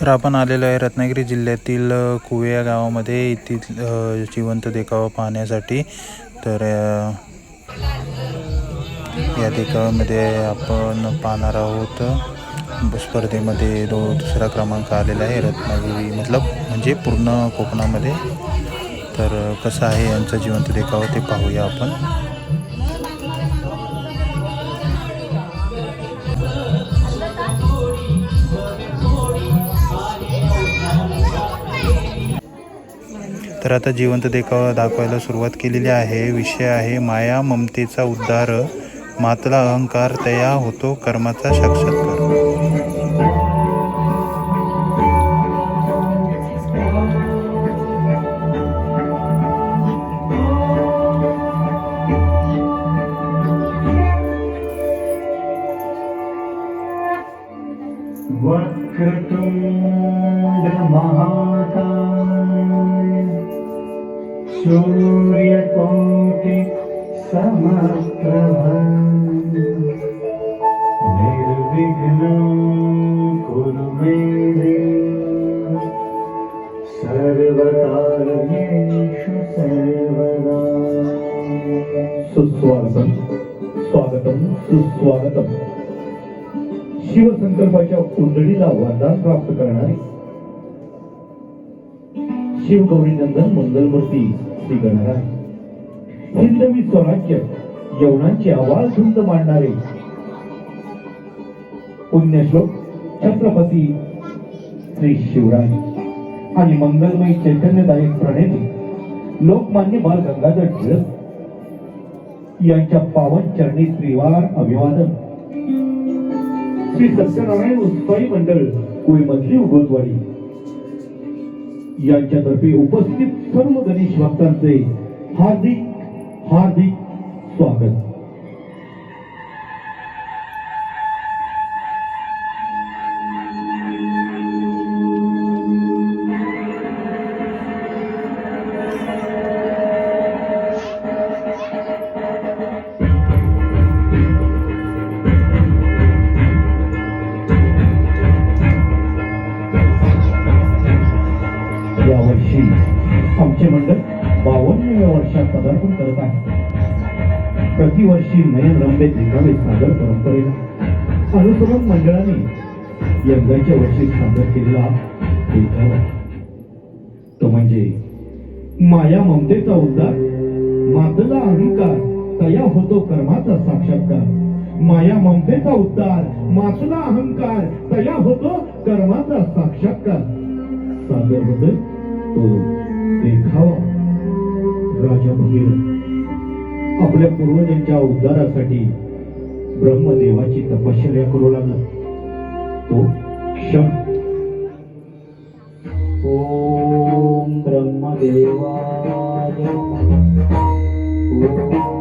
तर आपण आलेलो आहे रत्नागिरी जिल्ह्यातील कुवे या गावामध्ये. येथील जिवंत देखावा पाहण्यासाठी. तर या देखाव्यामध्ये आपण पाहणार आहोत स्पर्धेमध्ये दो दुसरा क्रमांक आलेला आहे रत्नागिरी मतलब म्हणजे पूर्ण कोकणामध्ये. तर कसं आहे यांचं जिवंत देखावा ते पाहूया आपण. तर आता जिवंत देखावा दाखवायला सुरुवात केलेली आहे. विषय आहे माया ममतेचा उद्धार. मातला अहंकार तया होतो कर्माचा साक्षात. सुस्वागतम स्वागतम सुस्वागतम शिवसंकल्पाच्या कुंडलीला वरदान प्राप्त करणारे शिवगौरीनंदन मंगलमूर्ती श्री गणराय हिंदवी स्वराज्य यवनांचे आवाज धुंद मांडणारे. पुण्यश्लोक छत्रपती श्री शिवराय. आणि मंगलमयी चैतन्यदायक प्रणेते लोकमान्य बाल गंगाधर टिळक. यांच्या पावन चरणी त्रिवार अभिवादन. श्री सत्यनारायण उत्साही मंडळ कुईमधली उगोदवाडी यांच्यातर्फे उपस्थित सर्व गणेश भक्तांचे हार्दिक हार्दिक स्वागत. प्रतिवर्षी नयन रंबे देखावे सादर परंपरेला अनुसरून मंडळाने यंदाच्या वर्षी सादर केलेला देखावा तो म्हणजे माया ममतेचा उद्धार मातला अहंकार तया होतो कर्माचा साक्षात्कार. माया ममतेचा उद्धार मातला अहंकार तया होतो कर्माचा साक्षात्कार. सादर होतोय तो देखावा. राजा भगीरथ. आपल्या पूर्वजांच्या उद्धारासाठी ब्रह्मदेवाची तपश्चर्या करू लागला. तो क्षण ओम ब्रह्मदेवाय.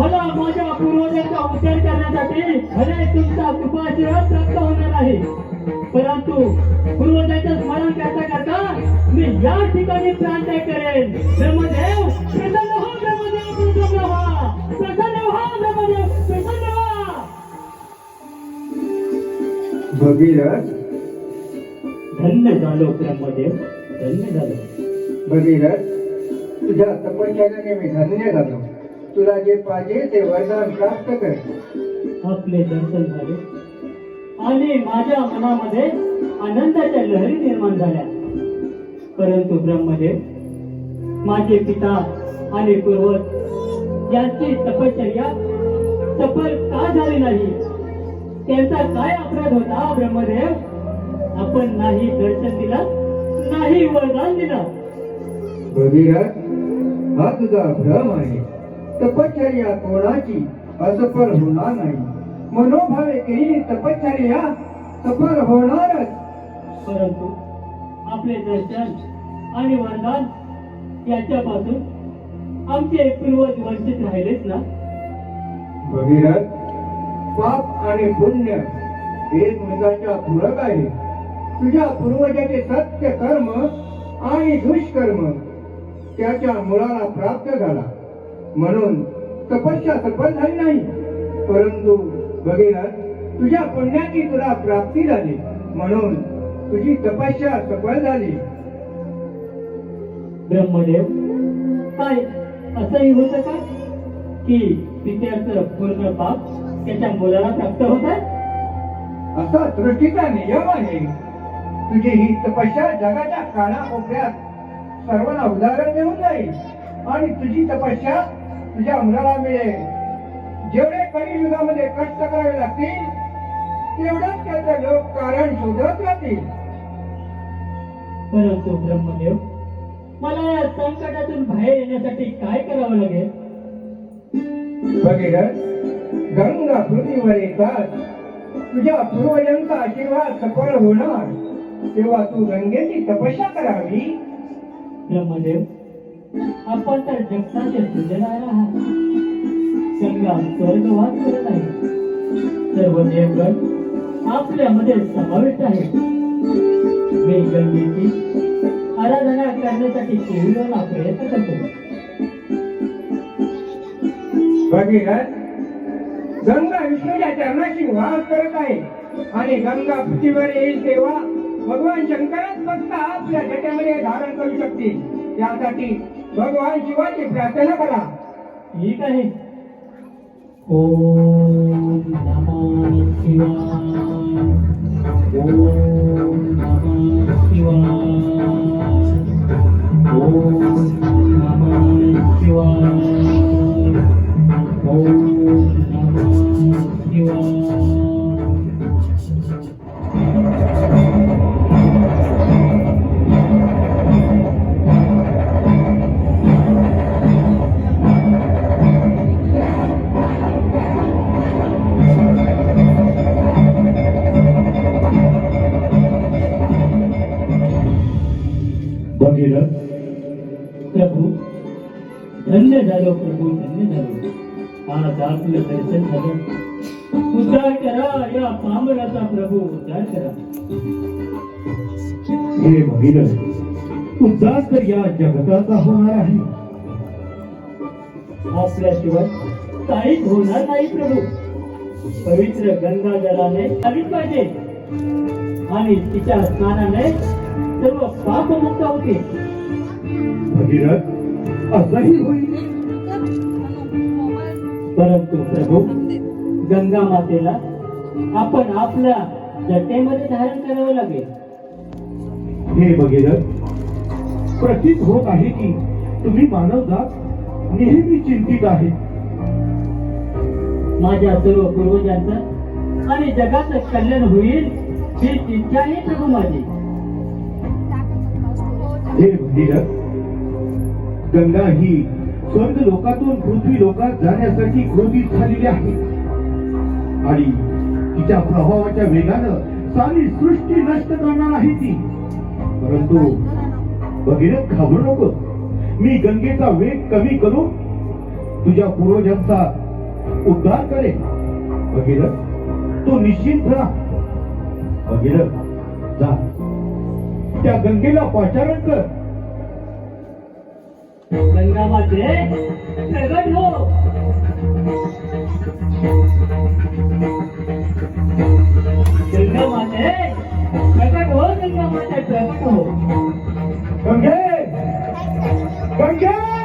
मला माझ्या पूर्वजांचा उद्धार करण्यासाठी खरे तुमचा कृपाशीर्वाद प्राप्त होणार आहे परंतु पूर्वजांचं स्मरण करता करता मी या ठिकाणी करेन. ब्रह्मदेव प्रसन्न हो ब्रह्मदेव प्रसन्न व्हा प्रसन्न व्हा ब्रह्मदेव प्रसन्न व्हा भगीरथ. धन्य झालो ब्रह्मदेव. धन्य झालो. भगीरथ तुझ्या तपश्चर्याने मी धन्य झालो. तुला जे पाहिजे ते वरदान प्राप्त कर. आपले दर्शन झाले. आणि माझ्या मनामध्ये आनंदाच्या लहरी निर्माण झाल्या. परंतु ब्रह्मदेव माझे पिता आणि पूर्वज यांची तपश्चर्या सफल का झाली नाही? त्यांचा काय अपराध होता ब्रह्मदेव? आपण नाही दर्शन दिलं नाही वरदान दिलं. हा तुझा भ्रम आहे. तपश्चर्या कोणाची? असफल होणार नाही. मनोभावे केलेली तपश्चर्या सफल होणारच. परंतु आपले दर्शन आणि वरदान याच्यापासून आमचे पूर्वज वंचित राहिलेच ना? भगीरथ पाप आणि पुण्य एकमेकांच्या पूरक आहे. तुझ्या पूर्वजाचे सत्य कर्म आणि दुष्कर्म त्याच्या मुलाला प्राप्त झाला. म्हणून तपस्या सफल झाली नाही. परंतु भगीरथ तुझ्या पुण्याची तुला प्राप्ती झाली. म्हणून तुझी तपस्या सफल झाली. ब्रह्मदेव काय? असंही होतं का? की पित्याचं पूर्ण पाप त्याच्या मुलाला प्राप्त होत असा सृष्टीचा नियम आहे. तुझी ही तपस्या जगाच्या कानाकोपऱ्यात सर्वांना उदाहरण देऊन जाईल. आणि तुझी तपस्या तुझ्या मुलाला मिळेल जेवढे कधी युगामध्ये कष्ट करावे लागतील तेवढंच त्याचं लोक कारण शोधत राहतील. परंतु ब्रह्मदेव मला या संकटातून बाहेर येण्यासाठी काय करावं लागेल? भगीरथ गंगा पृथ्वीवर येतात. तुझ्या पूर्वजांचा आशीर्वाद सफळ होणार. तेव्हा तू गंगेची तपस्या करावी. ब्रह्मदेव आपण तर जगताचे सृजनार आहात. गंगा स्वर्गवाद करत आहे. सर्व देवगण आपल्यामध्ये समाविष्ट आहे मी गंगेची आराधना करण्यासाठी केवळला प्रयत्न करतो. भगीरथ गंगा विष्णूच्या चरणाची वास करत आहे. आणि गंगा पृथ्वीवर येईल तेव्हा भगवान शंकरच फक्त आपल्या जटामध्ये धारण करू शकतील. यासाठी भगवान शिवाची प्रार्थना करा. ठीक आहे. ओम नमः शिवाय. ओम नमः शिवाय. ओम नमः शिवाय. ओम नमः शिवाय आपलं दर्शन झालं. उद्धार करा या पामराचा प्रभू उद्धार करा. हे भगीरथ उद्धार तर या जगताचा होणार आहे. आपल्याशिवाय काहीच होणार नाही प्रभू. पवित्र गंगा जलाने आलीच पाहिजे. आणि तिच्या स्नानाने सर्व पापमुक्त होते भगीरथ असंही होईल. परंतु प्रभू गंगा मातेला आपण आपल्या जटेमध्ये धारण करावं लागेल. हे भगीरथ प्रतीत होत आहे की तुम्ही मानवजात नेहमी चिंतित आहे माझ्या सर्व पूर्वजांचं आणि जगाचं कल्याण होईल ही इच्छा आहे प्रभू माझी. हे भगीरथ गंगा ही स्वर्ग लोकातून पृथ्वी लोकात जाण्यासाठी क्रोधित झालेली आहे. आणि तिच्या प्रभावाच्या वेगानं सारी सृष्टी नष्ट करणार आहे ती. परंतु भगीरथ घाबरू नको. मी गंगेचा वेग कमी करून तुझ्या पूर्वजांचा उद्धार करेन. भगीरथ तो निश्चिंत राहा. भगीरथ जा. त्या गंगेला पाचारण कर. गंगा माते प्रगट हो. गंगा माते प्रगट हो गंगा माते प्रगट हो. गंगे गंगे! गंगे!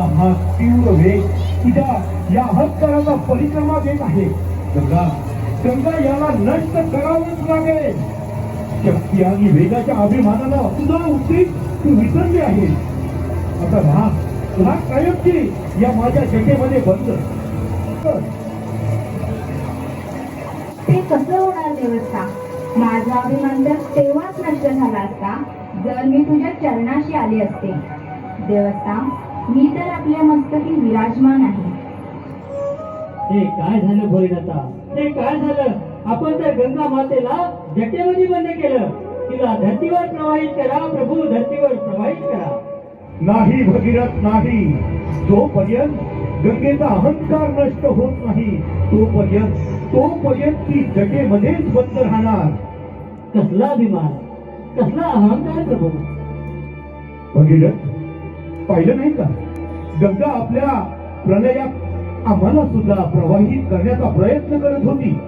तुझा हा तीव्र वेग तुझ्या या हत्काराचा परिक्रमा वेग आहे. गंगा गंगा याला नष्ट करावंच लागेल. शक्ती आणि वेगाच्या अभिमानाला तुझा उद्देश तू विसरली आहे आता राहा राहा कायमची या माझ्या जटेमध्ये बंद. ते कसं होणार देवस्था माझा अभिमान तर तेव्हाच नष्ट झाला असता जर मी तुझ्या चरणाशी आले असते. देवस्था मी तर आपल्या मस्तकी विराजमान आहे. हे काय झालं भोईनाथा हे काय झालं? आपण तर गंगा मातेला जटेमध्ये बंद केलं. तिला धरतीवर प्रवाहित करा प्रभू धरतीवर प्रवाहित करा. नाही भगीरथ नाही. जोपर्यंत गंगेचा अहंकार नष्ट होत नाही तोपर्यंत तोपर्यंत ती जटेमध्येच बंद राहणार. कसला अभिमान? कसला अहंकार प्रभू? भगीरथ पाहिलं नाही का? गंगा आपल्या प्रलयात आम्हाला सुद्धा प्रवाहित करण्याचा प्रयत्न करत होती.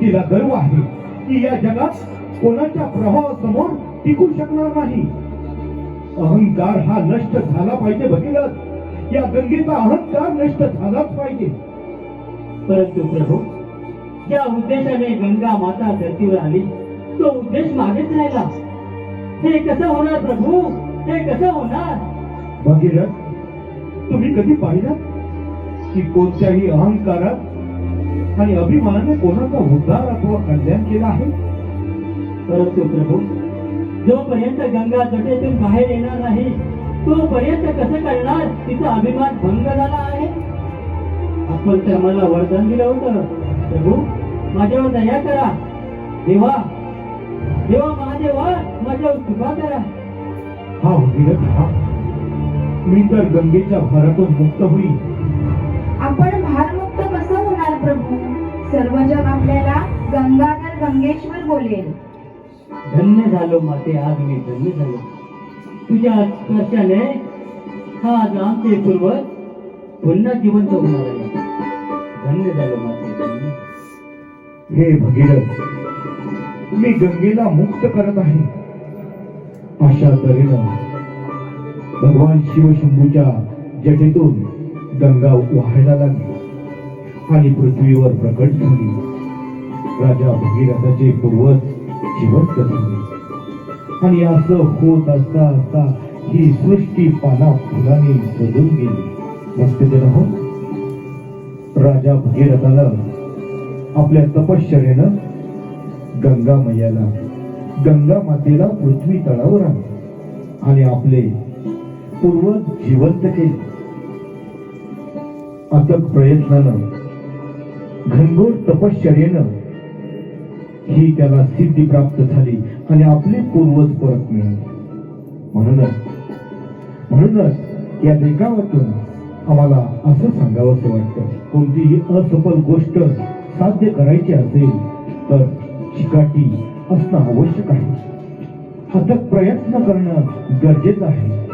तिला गर्व आहे की या जगात कोणाच्या प्रभावासमोर टिकू शकणार नाही. अहंकार हा नष्ट झाला पाहिजे भगीरथ. या गंगेचा अहंकार नष्ट झालाच पाहिजे. परंतु प्रभू ज्या उद्देशाने गंगा माता धरतीवर आली तो उद्देश मागेच राहिला. हे कसं होणार प्रभू? हे कसं होणार? भगीरथ तुम्ही कधी पाहिलं? की कोणत्याही अहंकारात आणि अभिमानाने कोणाचा उद्धार अथवा कल्याण केला आहे? परंतु प्रभू जोपर्यंत गंगा जटेतून बाहेर येणार नाही तोपर्यंत कसं करणार? तिचा अभिमान भंग झाला आहे. आपण तर मला वरदान दिलं होतं. प्रभू माझ्यावर दया करा. देवा देवा महादेवा माझ्यावर कृपा करा. हा हा मी तर गंगेच्या भारातून मुक्त होईल. आपण भारमुक्त कसं होणार प्रभू? सर्व जग आपल्याला गंगाधर गंगेश्वर बोलेल. धन्य झालो माते आज मी धन्य झालो. तुझ्या स्पर्शाने हा आज आमचे पूर्वज पुन्हा जिवंत होणार आहे धन्य झालो माते धन्य. हे भगीरथ मी गंगेला मुक्त करत आहे. अशा तऱ्हेनं भगवान शिवशंभूच्या जटेतून गंगा वाहायला लागली आणि पृथ्वीवर प्रकट झाली. राजा भगीरथाचे पूर्वज जिवंत झाले. आणि असं होत असता असता ही सृष्टी पाना फुलाने सजून गेली. मस्त हो राजा भगीरथाला आपल्या तपश्चर्यानं गंगा मैयाला गंगा मातेला पृथ्वी तळावर आणले आणि आपले पूर्वज जिवंत केलं. अथक प्रयत्नानं घनघोर तपश्चर्येनं ही त्याला सिद्धी प्राप्त झाली आणि आपले पूर्वज परत मिळाले. म्हणूनच म्हणूनच या देखावातून आम्हाला असं सांगावंसं वाटतं कोणतीही असफल गोष्ट साध्य करायची असेल तर चिकाटी असणं आवश्यक आहे. अथक प्रयत्न करणं गरजेचं आहे.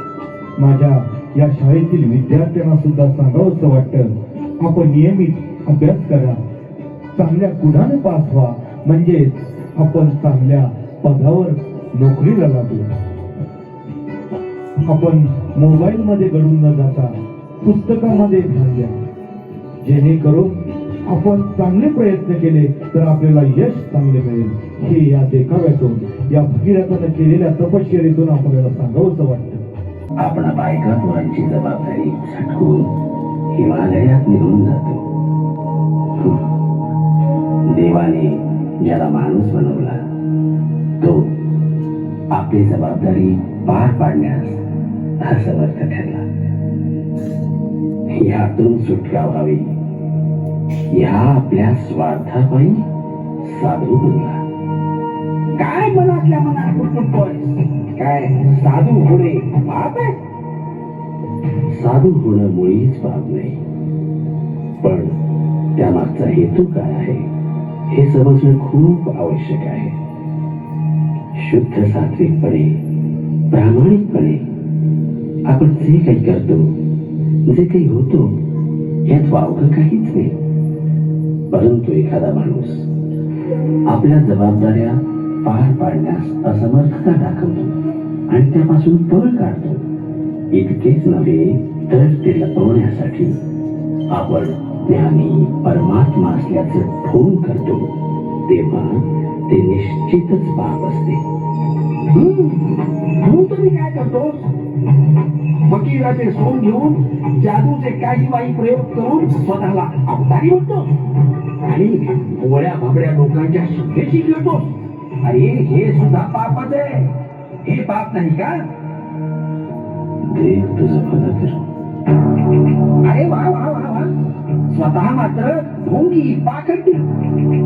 माझ्या या शाळेतील विद्यार्थ्यांना सुद्धा सांगावंसं वाटतं. आपण नियमित अभ्यास करा. चांगल्या गुणाने पास व्हा. म्हणजेच आपण चांगल्या पदावर नोकरीला लागू. आपण मोबाईल मध्ये गडून न जाता पुस्तकामध्ये ध्यान द्या जेणेकरून आपण चांगले प्रयत्न केले तर आपल्याला यश चांगले मिळेल. हे या देखाव्यातून या भगीरथानं केलेल्या तपश्चर्येतून आपल्याला सांगावंसं वाटतं. आपणा बायका पोरांची जबाबदारी झटकून हिमालयात निघून जातो. देवाने ज्याला माणूस बनवला तो आपली जबाबदारी पार पाडण्यास असमर्थ ठरला. यातून सुटका व्हावी. या आपल्या स्वार्थापायी साधू बनला. काय मनातल्या मनात? कुटुंब काय? साधू होणे पाप आहे. साधू होणं मुळीच पाप नाही. पण त्यामागचा हेतू काय आहे हे समजणं खूप आवश्यक आहे. शुद्ध सात्विकपणे प्रामाणिकपणे आपण जे काही करतो जे काही होतो यात वावग काहीच नाही. परंतु एखादा माणूस आपल्या जबाबदाऱ्या पार पाडण्यास असमर्थता दाखवतो. आणि त्यापासून पळ काढतो. इतकेच नव्हे तर ते लपवण्यासाठी. आपण ज्ञानी परमात्मा असल्याचं फोन करतो. तेव्हा ते निश्चितच पाप असते. तू तरी काय करतो वकिलाचे सोन घेऊन जादूचे काही वाई प्रयोग करून स्वतःला अवतारी होतो आणि वळ्या भाबड्या लोकांच्या सुखेशी खेळतोस? अरे हे सुद्धा पापच आहे. हे पाप नाही का? देव तुझं भलं कर अरे वा वा वा वा. स्वतः मात्र ढोंगी पाखंडी.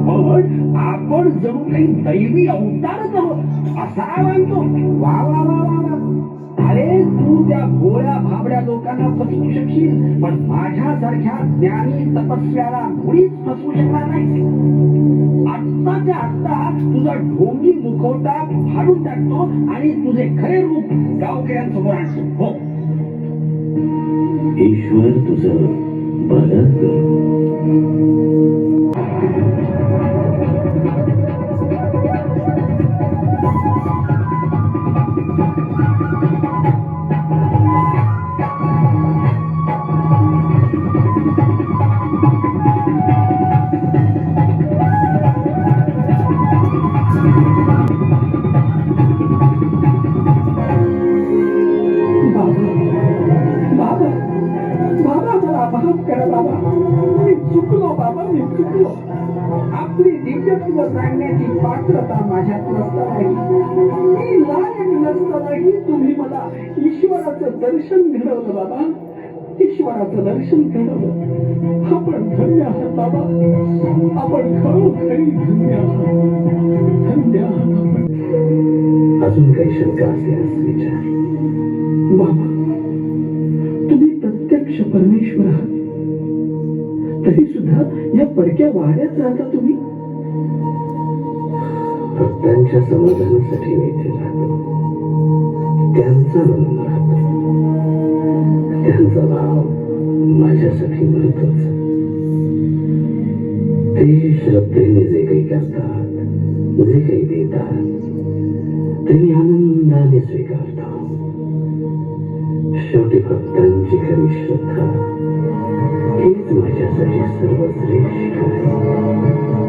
पण आपण जणू काही दैवी अवतारच आहोत असा मानतो. वा वा वा वा वा. अरे तू त्या भोळ्या भाबड्या लोकांना फसवू शकशील पण माझ्यासारख्या ज्ञानी तपस्व्याला मुळीच फसवू शकणार नाही आत्ताच्या आत्ता तुझा ढोंगी मुखवटा फाडून टाकतो आणि तुझे खरे रूप गावकऱ्यांसमोर आणतो. हो. ईश्वर तुझं भलं कर. पात्रता माझ्यात नसतानाही मी लायक नसतानाही तुम्ही मला ईश्वराचं दर्शन घडवलं बाबा. ईश्वराचं दर्शन घडवलं. आपण धन्य आहात बाबा. आपण खरोखरी धन्य आहात. धन्य आहात अजून काही शंका असल्यास विचार. बाबा तुम्ही प्रत्यक्ष परमेश्वर आहात. तरी सुद्धा या पडक्या वाड्यात राहता तुम्ही. भक्तांच्या समाधानासाठी मी इथे राहतो. त्यांचा म्हणून राहतो. त्यांचा भाव माझ्यासाठी महत्वाच ते श्रद्धेने जे काही करतात जे काही देतात ते मी आनंदाने स्वीकारतो शेवटी भक्तांची खरी श्रद्धा हीच माझ्यासाठी सर्वश्रेष्ठ आहे.